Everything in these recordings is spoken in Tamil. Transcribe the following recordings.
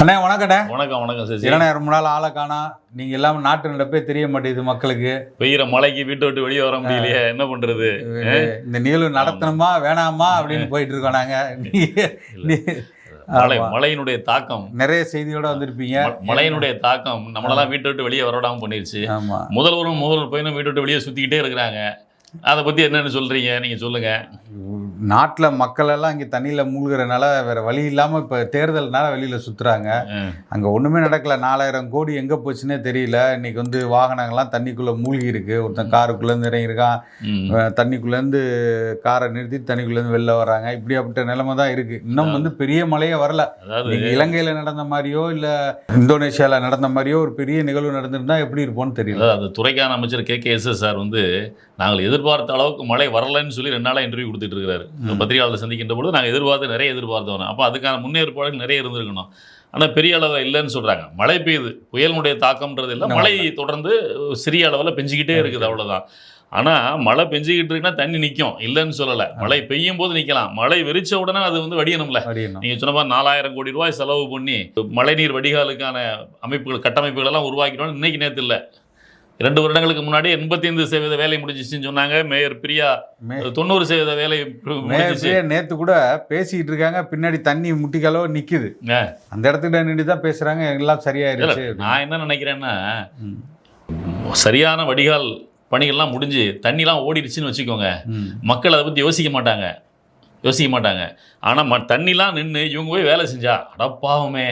அண்ணே வணக்கண்ணே வணக்கம் வணக்கம் சசி. இல்லைண்ணே ரொம்ப நாள் ஆளை காணா. நீங்க இல்லாம நாட்டு நடப்பே தெரிய மாட்டேங்குது மக்களுக்கு. பெய்யற மழைக்கு வீட்டை விட்டு வெளியே வர முடியலையே என்ன பண்றது? இந்த நிகழ்வு நடத்தணுமா வேணாமா அப்படின்னு போயிட்டு இருக்கோம் நாங்க. நீ- நீ- மழை ஆமா. மழையினுடைய தாக்கம். நிறைய செய்தியோட வந்திருப்பீங்க. மழையினுடைய தாக்கம். நம்மளெல்லாம் வீட்டை விட்டு வெளியே வரவிடாம பண்ணிருச்சு. ஆமா. முதல்வரும் முதல்வர் பையனும் வீட்டை விட்டு வெளியே சுத்திக்கிட்டே இருக்கிறாங்க. அதை பத்தி என்னன்னு சொல்றீங்க? நீங்க சொல்லுங்க. நாட்டுல மக்கள் எல்லாம் இங்க தண்ணியில மூழ்குறனால வேற வழி இல்லாம இப்ப தேர்தல்னால வெளியில சுத்துறாங்க. ம். அங்க ஒண்ணுமே நடக்கல. நாலாயிரம் கோடி எங்க போச்சுன்னே தெரியல. இன்னைக்கு வந்து வாகனங்கள்லாம் தண்ணிக்குள்ள மூழ்கி இருக்கு ஒருத்தன் காருக்குள்ள இருந்து இறங்கியிருக்கான். தண்ணிக்குள்ளேருந்து காரை நிறுத்தி தண்ணிக்குள்ளேருந்து வெளில வராங்க இப்படியாப்பட்ட நிலைமை தான் இருக்கு. இன்னும் வந்து பெரிய மழையே வரல. இன்னைக்கு இலங்கையில நடந்த மாதிரியோ இல்ல இந்தோனேஷியால நடந்த மாதிரியோ ஒரு பெரிய நிகழ்வு நடந்திருந்தா எப்படி இருப்போம்னு தெரியல. அந்த துறைக்கான அமைச்சர் கே கே எஸ் சார் வந்து நாங்கள் எதிர்பார்த்த அளவுக்கு மழை வரலன்னு சொல்லி ரெண்டு நாளாக இன்டர்வியூ கொடுத்துட்டு இருக்காரு பத்திரிகையாளர் சந்திக்கின்ற பொழுது நாங்கள் எதிர்பார்த்து நிறைய எதிர்பார்த்தோம் அப்போ அதுக்கான முன்னேற்பாடுகள் நிறைய இருந்திருக்கணும். ஆனால் பெரிய அளவில் இல்லைன்னு சொல்கிறாங்க மழை பெய்யுது. புயலினுடைய தாக்கம்ன்றது இல்லை. மழை தொடர்ந்து சிறிய அளவில் பெஞ்சிக்கிட்டே இருக்குது அவ்வளோதான் ஆனால் மழை பெஞ்சிக்கிட்டு இருக்குன்னா தண்ணி நிற்கும் இல்லைன்னு சொல்லலை. மழை பெய்யும் போது நிற்கலாம் மழை வெறிச்ச உடனே அது வந்து வடியணும்ல. நீங்கள் சொன்ன மாதிரி நாலாயிரம் கோடி ரூபாய் செலவு பண்ணி மழைநீர் வடிகாலுக்கான அமைப்புகள் கட்டமைப்புகள் எல்லாம் உருவாக்கிட்டோம் இன்னைக்கு இல்லை. இரண்டு வருடங்களுக்கு முன்னாடி எண்பத்தைந்து சதவீத வேலை முடிஞ்சிச்சுன்னு சொன்னாங்க. மேயர் பிரியா தொண்ணூறு சதவீத வேலை நேத்து கூட பேசிக்கிட்டு இருக்காங்க. பின்னாடி தண்ணி முட்டிக்கலோ நிக்குது. ஆ. அந்த இடத்துக்கிட்ட நின்று தான் பேசுறாங்க. எல்லாம் சரியாயிருச்சு நான் என்ன நினைக்கிறேன்னா. சரியான வடிகால் பணிகள்லாம் முடிஞ்சு தண்ணிலாம் ஓடிடுச்சுன்னு வச்சுக்கோங்க. மக்கள் அதை பற்றி யோசிக்க மாட்டாங்க. யோசிக்க மாட்டாங்க. ஆனால் ம தண்ணிலாம் நின்று இவங்க போய் வேலை செஞ்சா அடப்பாவுமே.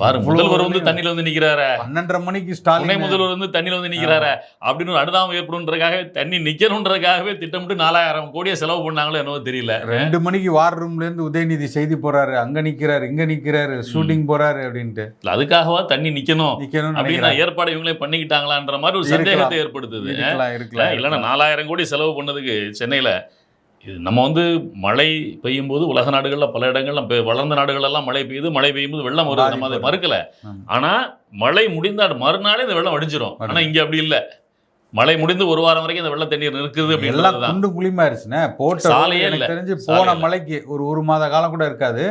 பாரு முதல்வர் வந்து தண்ணியில் வந்து நிற்கிறாரு பன்னெண்டரை மணிக்கு துணை முதல்வர் வந்து தண்ணியில் வந்து நிற்கிறாரு அப்படின்னு ஒரு அனுதாபம் ஏற்படுன்றதுக்காகவே தண்ணி நிற்கணுன்றதுக்காகவே திட்டமிட்டு நாலாயிரம் கோடியை செலவு பண்ணாங்களோ என்னவோ தெரியல. ரெண்டு மணிக்கு வார் ரூம்ல இருந்து உதயநிதி செய்தி போறாரு. அங்க நிக்கிறாரு இங்க நிக்கிறாரு ஷூட்டிங் போறாரு அப்படின்ட்டு. இல்ல, அதுக்காகவா தண்ணி நிக்கணும்? நிக்கணும்னு அப்படின்னு. ஏற்பாடு இவங்களே பண்ணிக்கிட்டாங்களான்ற மாதிரி ஒரு. சந்தேகத்தை ஏற்படுத்துது. இல்லைன்னா நாலாயிரம் கோடி செலவு பண்ணதுக்கு சென்னையில இது நம்ம வந்து மழை பெய்யும் போது உலக நாடுகள்ல பல இடங்கள்ல வளர்ந்த நாடுகளெல்லாம் மழை பெய்யுது மழை பெய்யும் போது வெள்ளம் வருது. நம்ம அதை மறுக்கல. ஆமா. ஆனா மழை முடிந்த மறுநாளே இந்த வெள்ளம் வடிஞ்சிரும் ஆனா இங்க அப்படி இல்ல. மழை முடிந்து ஒரு வாரம் வரைக்கும் இந்த வெள்ள தண்ணீர் இருக்குது எல்லாம் அப்படின்றதுதான் குண்டு குழிமா இருச்சுண்ணே போட்ட சாலையே. தெரிஞ்சு போன. மலைக்கு ஒரு ஒரு மாத காலம் கூட இருக்காது.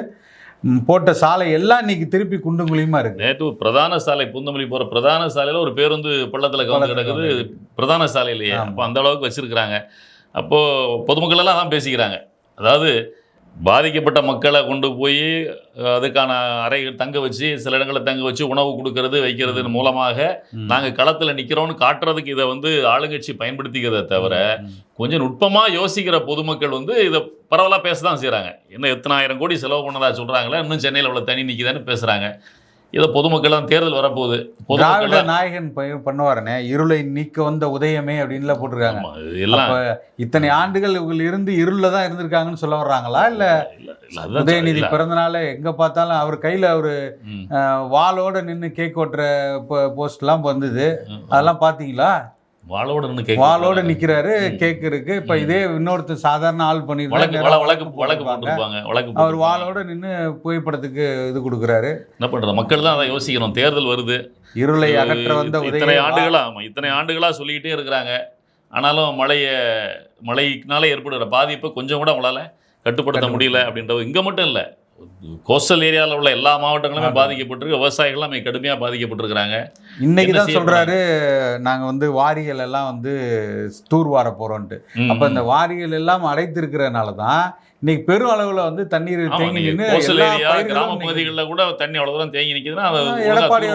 போட்ட சாலை எல்லாம் இன்னைக்கு திருப்பி குண்டு குழியுமா இருக்கு? நேற்று பிரதான சாலை பூந்தமல்லி போற பிரதான சாலையில ஒரு பேருந்து பள்ளத்துல பள்ளத்துல கிடக்குது. பிரதான சாலையிலேயே. அப்போ அந்த அளவுக்கு வச்சிருக்கிறாங்க. அப்போ பொதுமக்கள் எல்லாம் தான் பேசிக்கிறாங்க. அதாவது பாதிக்கப்பட்ட மக்களை கொண்டு போய் அதுக்கான அறைகள் தங்க வச்சு சில இடங்களில் தங்க வச்சு உணவு கொடுக்கறது வைக்கிறது மூலமாக. நாங்கள் களத்தில் நிற்கிறோம்னு காட்டுறதுக்கு இதை வந்து ஆளுங்கட்சி பயன்படுத்திக்கிறதை தவிர. கொஞ்சம் நுட்பமாக யோசிக்கிற பொதுமக்கள் வந்து இதை பரவலாக பேச தான் செய்கிறாங்க என்ன எத்தனாயிரம் கோடி செலவு பண்ணதா சொல்கிறாங்களா இன்னும் சென்னையில் இவ்வளோ தனி நிற்கிதான்னு பேசுகிறாங்க இதை பொதுமக்கள் தேர்தல் வரப்போகுது. திராவிட நாயகன் பண்ணுவாருனே இருளை நீக்க வந்த உதயமே அப்படின்லாம் போட்டிருக்காங்க. இத்தனை ஆண்டுகள் இவங்க இருந்து இருள்ல தான் இருந்திருக்காங்கன்னு சொல்ல வர்றாங்களா? இல்ல உதயநிதி. பிறந்தநாள எங்க பார்த்தாலும் அவர் கையில. அஹ், வாளோட நின்னு கேக் ஓட்டுற போஸ்ட் எல்லாம் வந்தது. அதெல்லாம் பாத்தீங்களா வாளோட வாளோட நிக்கிறாரு. கேக் இருக்கு இப்ப இதே இன்னொருத்தர் சாதாரண ஆள் வழக்கு அவர். வாளோட நின்னு புகைப்படத்துக்கு இது கொடுக்குறாரு. என்ன பண்றது? மக்கள் தான் அதை யோசிக்கணும் தேர்தல் வருது. இருளை அகற்ற வந்த இத்தனை ஆண்டுகளா இத்தனை ஆண்டுகளா சொல்லிக்கிட்டே இருக்கிறாங்க. ஆனாலும் மழைய மழைக்குனால ஏற்படுகிற பாதிப்பை கொஞ்சம் கூட அவங்களால கட்டுப்படுத்த முடியல அப்படின்றது இங்க மட்டும் இல்ல. கோஸ்டல் ஏரியாவில் உள்ள எல்லா மாவட்டங்களுமே. பாதிக்கப்பட்டிருக்கு. விவசாயிகள்லாம் மிக கடுமையா பாதிக்கப்பட்டிருக்கிறாங்க. இன்னைக்கு தான் செய்ய சொல்றாரு நாங்க வந்து வாரிகள் எல்லாம் வந்து தூர்வார போறோம்ட்டு ம், அப்ப இந்த வாரிகள் எல்லாம் அடைத்திருக்கிறதுனால தான் இன்னைக்கு பெரும் அளவுல வந்து தண்ணீர் தேங்கி நின்று கிராம பகுதிகளில் கூட தண்ணி அவ்வளவு தூரம் தேங்கி ஒழுங்கா எடப்பாடி.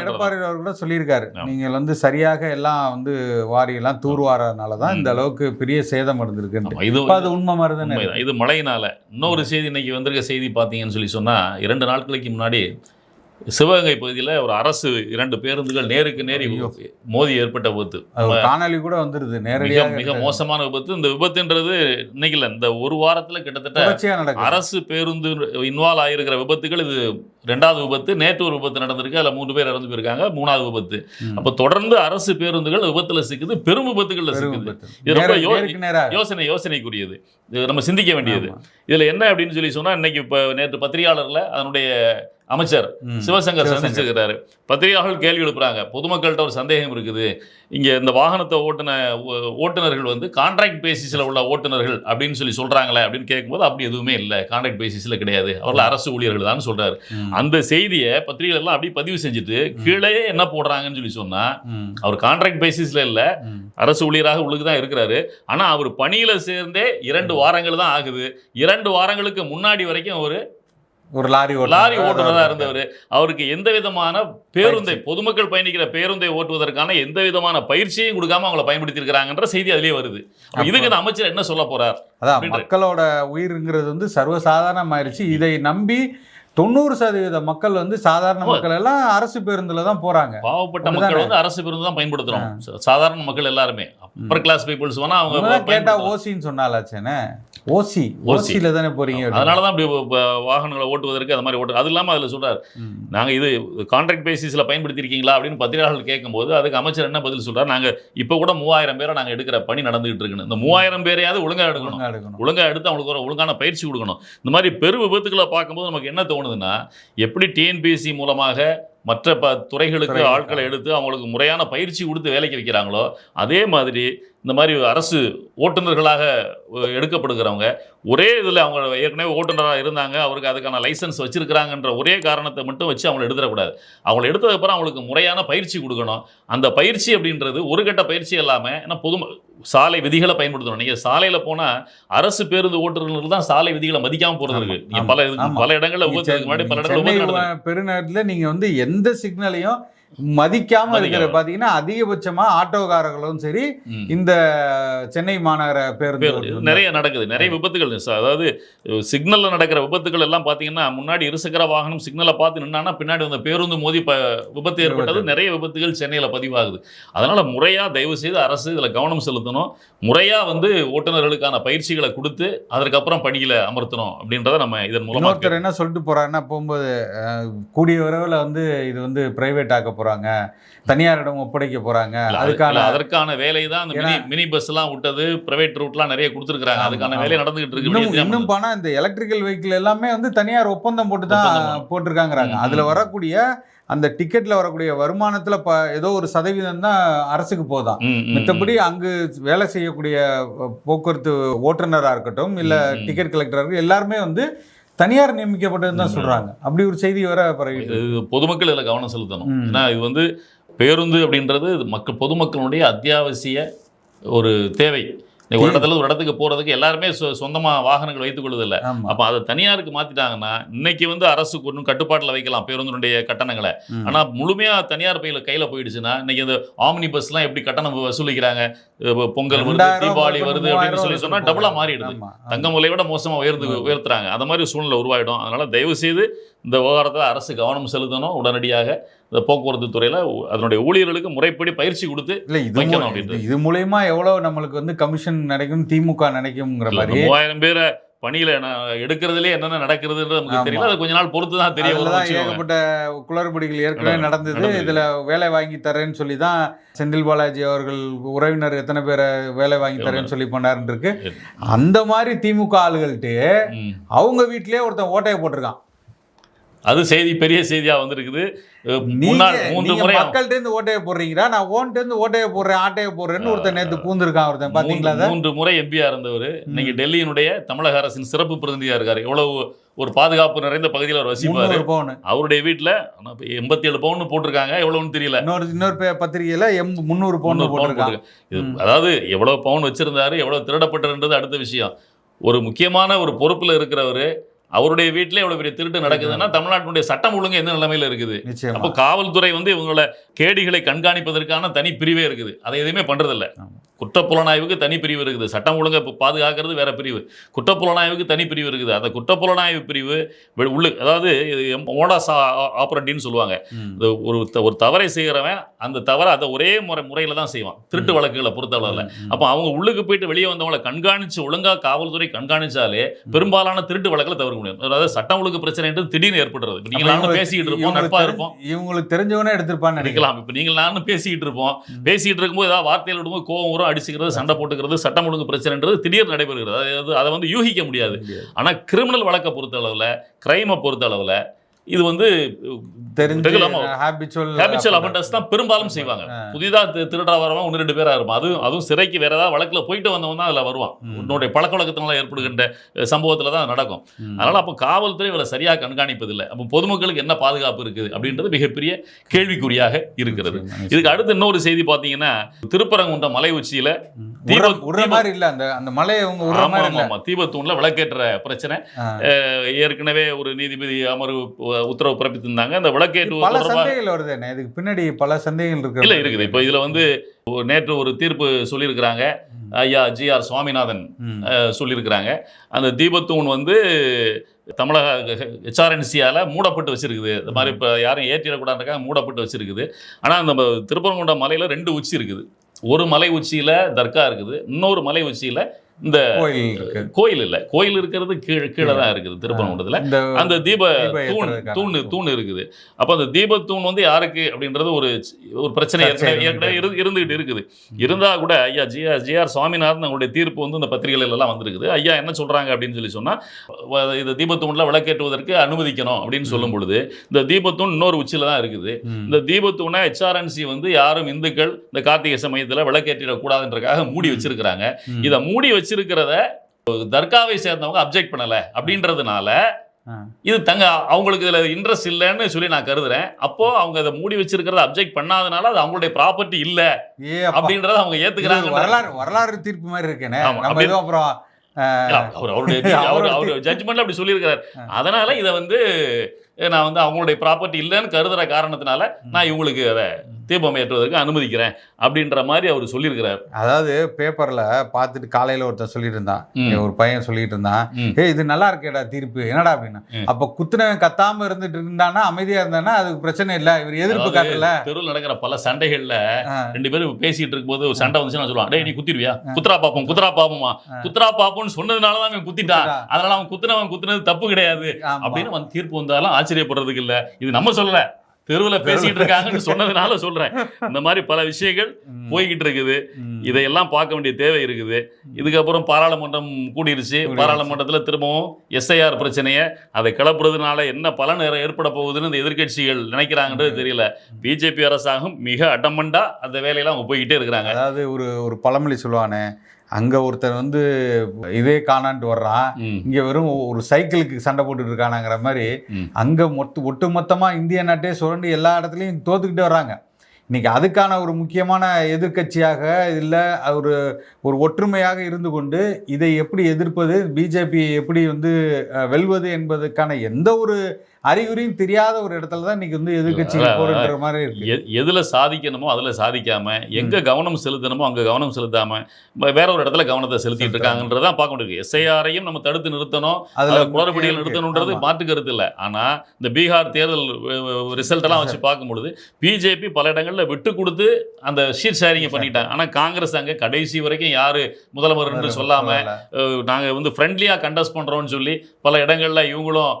எடப்பாடி அவர் கூட சொல்லியிருக்காரு. நீங்கள் வந்து சரியாக எல்லாம் வந்து வாரியெல்லாம் தூர்வாரனால தான் இந்த. அளவுக்கு பெரிய சேதம் இருந்திருக்குன்ட்டு ஆமா, இது அது உண்மை மாதிரி தானே. இது மழையினால இன்னொரு செய்தி இன்னைக்கு வந்திருக்க செய்தி பார்த்தீங்கன்னு சொல்லி சொன்னா இரண்டு நாட்களுக்கு முன்னாடி சிவகங்கை பகுதியில் ஒரு அரசு இரண்டு பேருந்துகள் நேருக்கு நேர். மோதி ஏற்பட்ட விபத்து. காணொளி கூட வந்துருது நேரடியாக மிக மோசமான விபத்து. இந்த விபத்துன்றது இன்னைக்கு இல்ல இந்த ஒரு வாரத்துல கிட்டத்தட்ட அரசு பேருந்து இன்வால்வ் ஆகியிருக்கிற விபத்துகள் இது ரெண்டாவது விபத்து நேற்று ஒரு விபத்து நடந்திருக்கு. அதுல மூணு பேர் இறந்து போயிருக்காங்க மூணாவது விபத்து. அப்ப தொடர்ந்து அரசு பேருந்துகள் விபத்துல சிக்குது பெரும் விபத்துகள்ல சிக்குது. இது ரொம்ப யோசனை யோசனைக்குரியது. இது நம்ம சிந்திக்க வேண்டியது. இதுல என்ன அப்படின்னு சொல்லி சொன்னா இன்னைக்கு இப்போ நேற்று பத்திரிகையாளர்ல அதனுடைய அமைச்சர். சிவசங்கர். சந்திச்சிருக்கிறாரு. பத்திரிகையாளர்கள் கேள்வி எழுப்புறாங்க. பொதுமக்கள்கிட்ட ஒரு சந்தேகம் இருக்குது. இங்க இந்த வாகனத்தை ஓட்டுன ஓட்டுநர்கள் வந்து கான்ட்ராக்ட் பேசிஸ்ல உள்ள ஓட்டுநர்கள் அப்படின்னு சொல்லி சொல்றாங்களே அப்படின்னு கேட்கும்போது அப்படி எதுவுமே இல்லை. கான்ட்ராக்ட் பேசிஸ்ல கிடையாது. அவர்கள் அரசு ஊழியர்கள் தான் சொல்றாரு. அந்த செய்தியை பத்திரிகைகள் எல்லாம் அப்படியே பதிவு செஞ்சுட்டு கீழே என்ன போடுறாங்கன்னு சொல்லி சொன்னா. அவர் கான்ட்ராக்ட் பேசிஸ்ல இல்ல. அரசு ஊழியராக உள்ளுக்கு தான் இருக்கிறாரு. ஆனா அவர் பணியில சேர்ந்தே இரண்டு வாரங்கள் தான் ஆகுது. இரண்டு வாரங்களுக்கு முன்னாடி வரைக்கும் அவர் ஒரு லாரி. லாரி ஓட்டுநராக இருந்தவர். அவருக்கு எந்த விதமான பேருந்தை பொதுமக்கள் பயணிக்கிற பேருந்தை ஓட்டுவதற்கான எந்த விதமான பயிற்சியும் கொடுக்காம அவங்கள பயன்படுத்தி இருக்கிறாங்கன்ற செய்தி அதிலே வருது. இதுக்கு இந்த அமைச்சர் என்ன சொல்ல போறார்? அதான் மக்களோட உயிருங்கிறது வந்து சர்வசாதாரணமாயிருச்சு. இதை நம்பி தொண்ணூறு சதவீத மக்கள் வந்து சாதாரண மக்கள் எல்லாம் அரசு பேருந்துல தான் போறாங்க. பாவப்பட்ட. மக்கள் வந்து அரசு பேருந்து தான் பயன்படுத்துறோம். சாதாரண மக்கள் எல்லாருமே. அப்பர் கிளாஸ் பீப்புள்ஸ் வேணா அவங்க கேட்டா. ஓசின்னு சொன்னாலாச்சேனே? ஓசி. ஓசியில தானே போறீங்க அப்படின்னு. அதனாலதான் அப்படி வாகனங்களை ஓட்டுவதற்கு அது மாதிரி ஓட்டு அது இல்லாம அதுல சொல்றாரு. நாங்க இது கான்ட்ராக்ட் பேசிஸ்ல பயன்படுத்தியிருக்கீங்களா அப்படின்னு பத்திரிகையாளர்கள் கேட்கும்போது அதுக்கு அமைச்சர் என்ன பதில் சொல்றாரு? நாங்க இப்ப கூட மூவாயிரம் பேரை நாங்க எடுக்கிற பணி நடந்துகிட்டு இருக்குன்னு. இந்த மூவாயிரம் பேரையாவது ஒழுங்கா எடுக்கணும். ஒழுங்கா எடுக்கணும். ஒழுங்கா எடுத்து அவங்களுக்கு ஒரு ஒழுங்கான பயிற்சி கொடுக்கணும். இந்த மாதிரி பெரு விபத்துக்களை பார்க்கும்போது நமக்கு என்ன தோணுதுன்னா எப்படி டிஎன்பிஎஸ்சி மூலமாக மற்ற ப துறைகளுக்கு. ஆட்களை எடுத்து அவங்களுக்கு முறையான பயிற்சி கொடுத்து வேலைக்கு வைக்கிறாங்களோ அதே மாதிரி இந்த மாதிரி அரசு ஓட்டுநர்களாக எடுக்கப்படுகிறவங்க ஒரே இதில் அவங்க ஏற்கனவே ஓட்டுநராக இருந்தாங்க அவருக்கு அதுக்கான லைசன்ஸ் வச்சிருக்கிறாங்கன்ற ஒரே காரணத்தை மட்டும் வச்சு அவங்களை எடுத்துடக்கூடாது அவங்களை எடுத்ததுக்கப்புறம் அவங்களுக்கு முறையான பயிற்சி கொடுக்கணும் அந்த பயிற்சி அப்படின்றது ஒரு கட்ட பயிற்சி இல்லாமல் ஏன்னா பொது சாலை விதிகளை பயன்படுத்தணும். நீங்கள் சாலையில் போனால் அரசு பேருந்து ஓட்டுநர்கள் தான் சாலை விதிகளை மதிக்காமல் போகிறது இருக்கு. பல. பல இடங்களில் முன்னாடி பல இடங்களில் பெருநகரத்துல நீங்க வந்து எந்த சிக்னலையும் மதிக்காம இருக்கிற. பாத்தீங்கன்னா அதிகபட்சமா ஆட்டோக்காரர்களும் சரி. இந்த சென்னை மாநகர பேருந்து நிறைய நடக்குது. நிறைய விபத்துகள் அதாவது சிக்னல்ல நடக்கிற விபத்துகள் எல்லாம் பாத்தீங்கன்னா முன்னாடி இருசக்கர வாகனம் சிக்னலை பார்த்து நின்னான்னா பின்னாடி வந்த பேருந்து மோதி விபத்து ஏற்பட்டது. நிறைய விபத்துகள் சென்னையில பதிவாகுது. அதனால முறையா தயவு செய்து அரசு இதுல கவனம் செலுத்தணும். முறையா வந்து ஓட்டுநர்களுக்கான பயிற்சிகளை கொடுத்து அதற்கப்புறம் பணியில அமர்த்தணும் அப்படின்றத நம்ம இதன் மூலமா என்ன சொல்லிட்டு போறாருன்னா போகும்போது கூடிய விரைவில் வந்து இது வந்து பிரைவேட் ஆக்க போறாங்க தனியாரிடம் ஒப்படைக்க அது- அதுக்கான அதற்கான வேலை தான் அந்த மினி மினி பஸ் எல்லாம் விட்டது பிரைவேட் ரூட்லாம் நிறைய கொடுத்துருக்காங்க அதுக்கான. வேலை நடந்துகிட்டு இருக்கு இன்னும் போனா இந்த எலக்ட்ரிக்கல் வெஹிக்கிள் எல்லாமே வந்து தனியார் ஒப்பந்தம் போட்டு தான். போட்டிருக்காங்கிறாங்க அதுல. வரக்கூடிய அந்த டிக்கெட்ல வரக்கூடிய வருமானத்துல ப ஏதோ ஒரு சதவீதம் தான் அரசுக்கு போதான். மற்றபடி அங்கு வேலை செய்யக்கூடிய போக்குவரத்து ஓட்டுநரா இருக்கட்டும் இல்ல. டிக்கெட் கலெக்டரா இருக்கட்டும் எல்லாருமே வந்து தனியார் நியமிக்கப்பட்டதுன்னு தான் சொல்றாங்க. அப்படி ஒரு செய்தி வர இது பொதுமக்கள் இதில் கவனம் செலுத்தணும். ஏன்னா இது வந்து பேருந்து அப்படின்றது மக்கள் பொதுமக்களுடைய அத்தியாவசிய ஒரு தேவை. ஒரு இடத்துல ஒரு இடத்துக்கு போறதுக்கு எல்லாருமே சொந்தமா வாகனங்கள் வைத்துக் கொள்வதில்லை. அப்ப அதை தனியாருக்கு மாத்திட்டாங்கன்னா இன்னைக்கு வந்து அரசு ஒன்றும் கட்டுப்பாட்டுல வைக்கலாம் பேருந்தினுடைய கட்டணங்களை. ஆனா முழுமையா தனியார் பையில கையில போயிடுச்சுன்னா இன்னைக்கு இந்த ஆம்னி பஸ்லாம் எப்படி கட்டணம் வசூலிக்கிறாங்க? பொங்கல் வருது தீபாவளி வருது அப்படின்னு சொல்லி சொன்னா. டபுளா மாறிடுது. தங்கம் விலை விட மோசமா உயர்ந்து. உயர்த்துறாங்க. அந்த மாதிரி சூழ்நிலை உருவாயிடும். அதனால தயவு செய்து இந்த விவகாரத்தில் அரசு கவனம் செலுத்தணும் உடனடியாக இந்த போக்குவரத்து துறையில அதனுடைய ஊழியர்களுக்கு முறைப்படி பயிற்சி கொடுத்து இல்ல இது வைக்கணும் அப்படின்றது. இது மூலயமா எவ்வளவு நம்மளுக்கு வந்து கமிஷன் கிடைக்கும் திமுக நினைக்கும்ங்கிற மாதிரி மூவாயிரம் பேரை பணியில எடுக்கிறதுலே என்னென்ன நடக்கிறதுன்றது நமக்கு. தெரியல அது கொஞ்ச நாள் பொறுத்து தான் தெரிய. ஏகப்பட்ட குளறுபடிகள் ஏற்கனவே நடந்தது. இதுல வேலை வாங்கி தரேன்னு சொல்லி தான் செந்தில் பாலாஜி அவர்கள் உறவினர் எத்தனை பேரை வேலை வாங்கி தரேன்னு சொல்லி பண்ணாருன்னு இருக்கு அந்த மாதிரி திமுக ஆளுகள்கிட்ட ம். அவங்க வீட்லயே ஒருத்தன் ஓட்டையை போட்டிருக்கான் அது செய்தி பெரிய செய்தியா வந்திருக்குது. முன்னாள் மூன்று முறை மக்கள்கிட்ட இருந்து ஓட்டையை போடுறீங்களா? நான் ஓன்ட்டு இருந்து ஓட்டையை போடுறேன் ஆட்டையை போடுறேன்னு ஒருத்தன் நேத்து பூந்திருக்கான் ஒருத்தன் பாத்தீங்களா அதை? மூன்று முறை எம்பியா இருந்தவர். இன்னைக்கு டெல்லியினுடைய தமிழக அரசின் சிறப்பு பிரதிநிதியா இருக்காரு. எவ்வளவு ஒரு பாதுகாப்பு நிறைந்த பகுதியில் அவர் வசிப்பாரு. அவருடைய வீட்டுல எண்பத்தி ஏழு பவுன் போட்டிருக்காங்க. எவ்வளவுன்னு தெரியல. இன்னொரு இன்னொரு பத்திரிகையில எம் முந்நூறு பவுன் முந்நூறு பவுன் போட்டிருக்கான் போட்டிருக்கு. இது அதாவது எவ்வளவு பவுன் வச்சிருந்தாரு எவ்வளவு திருடப்பட்டிருன்றது அடுத்த விஷயம். ஒரு முக்கியமான ஒரு பொறுப்புல இருக்கிறவரு அவருடைய வீட்டிலே எவ்வளவு பெரிய திருட்டு நடக்குதுன்னா தமிழ்நாட்டினுடைய சட்டம் ஒழுங்கு எந்த நிலைமையில இருக்குது? அப்போ காவல்துறை வந்து இவங்கள கேடிகளை கண்காணிப்பதற்கான தனி பிரிவே இருக்குது. அதை எதுவுமே பண்றதில்ல. ஆமா. குற்றப்புலனாய்வுக்கு தனி பிரிவு இருக்குது. சட்டம் ஒழுங்கை பாதுகாக்கிறது வேற பிரிவு. குற்றப்புலனாய்வுக்கு தனி பிரிவு இருக்குது. அந்த குற்றப்புலனாய்வு பிரிவு உள்ளு அதாவது மோடாஸ் ஆப்பரண்டின்னு சொல்லுவாங்க. ம். இந்த ஒரு ஒரு தவறை செய்கிறவன் அந்த தவறை அதை ஒரே முறை முறையில் தான் செய்வான். திருட்டு வழக்குகளை பொறுத்தளவில். அப்போ அவங்க உள்ளுக்கு போயிட்டு வெளியே வந்தவங்களை கண்காணிச்சு ஒழுங்கா காவல்துறை கண்காணிச்சாலே பெரும்பாலான திருட்டு வழக்கில் தவிர்க்க முடியும். அதாவது சட்டம் ஒழுங்கு பிரச்சனைன்றது திடீர்னு ஏற்படுறது. இப்போ நீங்கள் நானும் பேசிக்கிட்டு இருப்போம் இவங்களுக்கு நட்பா தெரிஞ்ச- இருப்போம் இவங்களுக்கு தெரிஞ்சவனே எடுத்திருப்பான்னு நினைக்கிறேன். இருக்கலாம். இப்போ நீங்கள் நானும் பேசிக்கிட்டு இருப்போம். பேசிக்கிட்டு இருக்கும்போது ஏதாவது வார்த்தைகள் விடும்போது கோவம் வரும் அடிச்சுக்கிறது சண்டை போட்டுக்கிறது சட்டம் ஒழுங்கு பிரச்சனைன்றது திடீர்னு நடைபெறுகிறது. அதாவது அதை வந்து யூகிக்க முடியாது. ஆனால் கிரிமினல் வழக்கை பொறுத்த அளவில் கிரைமை பொறுத்த அளவில் இது வந்து தெரிஞ்சு regular-ஆ ஹேபிச்சுவல் ஹேபிச்சுவல் அபண்டஸ் தான் பெரும்பாலும் செய்வாங்க. புதிதா தி- திருடா வரவன் ஒன்று ரெண்டு பேரா இருப்பான். அதுவும் அதுவும் சிறைக்கு வேற ஏதாவது வழக்குல போயிட்டு வந்தவன் தான் அதுல வருவான். உன்னுடைய பழக்க வழக்கத்தினால ஏற்படுகின்ற சம்பவத்துல தான் நடக்கும். அதனால அப்போ காவல்துறை இவரை சரியாக கண்காணிப்பதில்லை. அப்போ பொதுமக்களுக்கு என்ன பாதுகாப்பு இருக்குது அப்படின்றது மிகப்பெரிய கேள்விக்குறியாக இருக்கிறது. இதுக்கு அடுத்து இன்னொரு செய்தி பார்த்தீங்கன்னா திருப்பரங்குன்றம் மலை உச்சியில தீபத்தூண்ல விளக்கேற்ற பிரச்சனை. ஏற்கனவே ஒரு நீதிபதி அமர்வு உத்தரவு பிறப்பித்திருந்தாங்க. அந்த பல தொடர்பாக சந்தேகங்கள் வருது இதுக்கு பின்னாடி பல சந்தேகங்கள் இருக்கு. இல்ல இருக்குது. இப்போ இதுல வந்து நேற்று ஒரு தீர்ப்பு சொல்லியிருக்கிறாங்க. ஐயா ஜி ஆர் சுவாமிநாதன் சொல்லியிருக்கிறாங்க. அந்த தீபத்தூண் வந்து தமிழக ஹெச்ஆர்என்சியால மூடப்பட்டு வச்சிருக்குது. இந்த மாதிரி இப்போ யாரும் ஏற்றிடக்கூடாதுக்காக மூடப்பட்டு வச்சிருக்குது. ஆனால் அந்த திருப்பரங்குன்றம் மலையில ரெண்டு உச்சி இருக்குது. ஒரு மலை உச்சியில தர்கா இருக்குது. இன்னொரு மலை உச்சியில இந்த கோயில் இல்லை. கோயில் இருக்கிறது கீழே கீழே தான் இருக்குது திருப்பரங்குன்றத்துல அந்த தீப தூண் தூண் தூண். இருக்குது. அப்போ அந்த தீபத்தூண் வந்து யாருக்கு அப்படின்றது ஒரு ஒரு பிரச்சனை ஏற்கனவே ஏற்கனவே இரு- இருந்துகிட்டு இருக்குது. இருந்தா கூட ஐயா G R G R Swaminathan அவங்களுடைய தீர்ப்பு வந்து இந்த பத்திரிகைகள் எல்லாம் வந்திருக்குது. ஐயா என்ன சொல்றாங்க அப்படின்னு சொல்லி சொன்னா இந்த தீபத்தூண்ல விளக்கேற்றுவதற்கு அனுமதிக்கணும் அப்படின்னு சொல்லும் பொழுது இந்த தீபத்தூண் இன்னொரு உச்சியில தான் இருக்குது. இந்த தீபத்தூணை ஹெச்ஆர்என்சி வந்து யாரும் இந்துக்கள் இந்த கார்த்திகை சமயத்துல விளக்கேற்றிடக்கூடாதுன்றக்காக மூடி வச்சிருக்கிறாங்க. இதை மூடி வச்சிருக்கிறத தர்காவை சேர்ந்தவங்க அப்ஜெக்ட் பண்ணல அப்படின்றதுனால. இது தங்க அவங்களுக்கு இதுல இன்ட்ரெஸ்ட் இல்லைன்னு சொல்லி நான் கருதுறேன் அப்போ அவங்க அதை மூடி வச்சிருக்கிறத அப்ஜெக்ட் பண்ணாதனால அது அவங்களுடைய ப்ராப்பர்ட்டி இல்ல. அப்படின்றத அவங்க ஏத்துக்கிறாங்க வரலாறு வரலாறு தீர்ப்பு மாதிரி இருக்கேனே அப்புறம் அவர் அவருடைய அவர் அவர் ஜட்ஜ்மெண்ட்ல அப்படி சொல்லியிருக்கிறார். அதனால இதை வந்து நான் வந்து அவங்களுடைய ப்ராப்பர்ட்டி இல்லைன்னு கருதுற காரணத்தினால நான் இவங்களுக்கு அதை தீபம் ஏற்றுவதற்கு அனுமதிக்கிறேன் அப்படின்ற மாதிரி அவர் சொல்லியிருக்கிறார். அதாவது பேப்பர்ல பார்த்துட்டு காலையில ஒருத்தன் சொல்லிட்டு இருந்தான். ஒரு பையன் சொல்லிட்டு இருந்தான். ஏய் இது நல்லா இருக்கேடா தீர்ப்பு. என்னடா அப்படின்னா. அப்ப குத்துனவன் கத்தாம இருந்துட்டு இருந்தானா அமைதியா இருந்தானா அதுக்கு பிரச்சனை இல்ல. இவர் எதிர்ப்பு காட்டல தெருவில் நடக்கிற பல சண்டைகள்ல. ரெண்டு பேரும் பேசிட்டு இருக்கும்போது ஒரு சண்டை வந்துச்சுன்னா சொல்லுவான் டேய் நீ குத்திடுவியா? குத்துரா பாப்போம் குத்துரா பாப்போமா குத்துரா பாப்போம்னு சொன்னதுனால தான் அவன் குத்திட்டான். அதனால அவன் குத்துனவன் குத்துனது தப்பு கிடையாது. அப்படின்னு வந்து தீர்ப்பு வந்தாலும் ஆச்சரியப்படுறதுக்கு இல்ல. இது நம்ம சொல்லல. தெருவுல பேசிட்டு இருக்காங்கன்னு சொன்னதுனால சொல்றேன். இந்த மாதிரி பல விஷயங்கள். போய்கிட்டு இருக்குது. இதையெல்லாம் பார்க்க வேண்டிய தேவை இருக்குது. இதுக்கப்புறம் பாராளுமன்றம் கூடிருச்சு. பாராளுமன்றத்துல திரும்பவும் எஸ்ஐஆர் பிரச்சனையை அதை கிளப்புறதுனால என்ன பலன் ஏற- ஏற்பட போகுதுன்னு இந்த எதிர்க்கட்சிகள் நினைக்கிறாங்கன்றது தெரியல. பிஜேபி அரசாங்கம் மிக அடமண்டா அந்த வேலையெல்லாம் அவங்க போய்கிட்டே இருக்கிறாங்க. அதாவது ஒரு ஒரு பழமொழி சொல்லுவானே அங்க ஒருத்தர் வந்து இதே காணான்ட்டு வர்றான் இங்க வெறும் ஒரு சைக்கிளுக்கு சண்டை போட்டுட்டு இருக்கானாங்கிற மாதிரி. அங்க மொத்த ஒட்டுமொத்தமா இந்திய நாட்டே சுரண்டி எல்லா இடத்துலையும் தோத்துக்கிட்டே வர்றாங்க. இன்னைக்கு அதுக்கான ஒரு முக்கியமான எதிர்க்கட்சியாக இல்லை ஒரு ஒரு ஒற்றுமையாக இருந்து கொண்டு இதை எப்படி எதிர்ப்பது பிஜேபியை எப்படி வந்து வெல்வது என்பதற்கான எந்த ஒரு அறிகுறியும் தெரியாத ஒரு இடத்துல தான் இன்னைக்கு வந்து எதிர்க்கட்சி அதான், போடுன்ற மாதிரி இருக்கு. எதுல சாதிக்கணுமோ அதுல சாதிக்காம எங்க கவனம் செலுத்தணுமோ அங்க கவனம் செலுத்தாம வேற ஒரு இடத்துல கவனத்தை செலுத்திட்டு இருக்காங்கன்றதான் பார்க்க முடியுது. எஸ்ஐஆரையும் நம்ம தடுத்து நிறுத்தணும். அதுல குளறுபடிகள். நிறுத்தணுன்றது. மாற்று கருத்து இல்லை. ஆனா இந்த பீகார் தேர்தல் ரிசல்ட் எல்லாம் வச்சு பார்க்கும் பொழுது பிஜேபி பல இடங்கள்ல விட்டு கொடுத்து அந்த ஷீட் ஷேரிங் பண்ணிட்டாங்க. ஆனா காங்கிரஸ் அங்க கடைசி வரைக்கும் யாரு முதல்வர் என்று சொல்லாம அஹ், நாங்க வந்து ஃப்ரெண்ட்லியா கண்டஸ்ட் பண்றோம்னு சொல்லி பல இடங்கள்ல இவங்களும்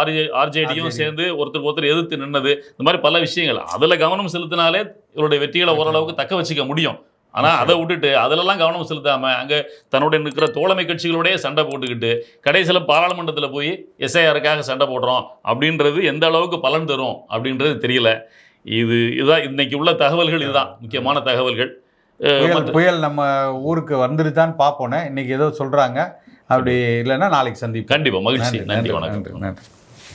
ஆர்ஜே ஆர்ஜேடியும். சேர்ந்து ஒருத்தர் ஒருத்தர் எதிர்த்து நின்னது. இந்த மாதிரி பல விஷயங்கள். அதுல கவனம் செலுத்தினாலே இவருடைய வெற்றிகளை ஓரளவுக்கு தக்க வச்சுக்க முடியும். ஆனா அதை விட்டுட்டு அதுலலாம் கவனம் செலுத்தாம அங்க தன்னுடைய நிற்கிற தோழமை கட்சிகளோடய சண்டை போட்டுக்கிட்டு கடைசியில் பாராளுமன்றத்துல போய் எஸ்ஐஆருக்காக சண்டை போடுறோம் அப்படின்றது எந்த அளவுக்கு பலன் தரும் அப்படின்றது தெரியல. இது இதுதான் இன்னைக்கு உள்ள தகவல்கள். இதுதான் முக்கியமான தகவல்கள். புயல் நம்ம ஊருக்கு வந்துருதான்னு பார்ப்போனே இன்னைக்கு ஏதோ சொல்றாங்க. அப்படி இல்லைன்னா நாளைக்கு சந்திப்போம். கண்டிப்பா. மகிழ்ச்சி. நன்றி. வணக்கம். நன்றி.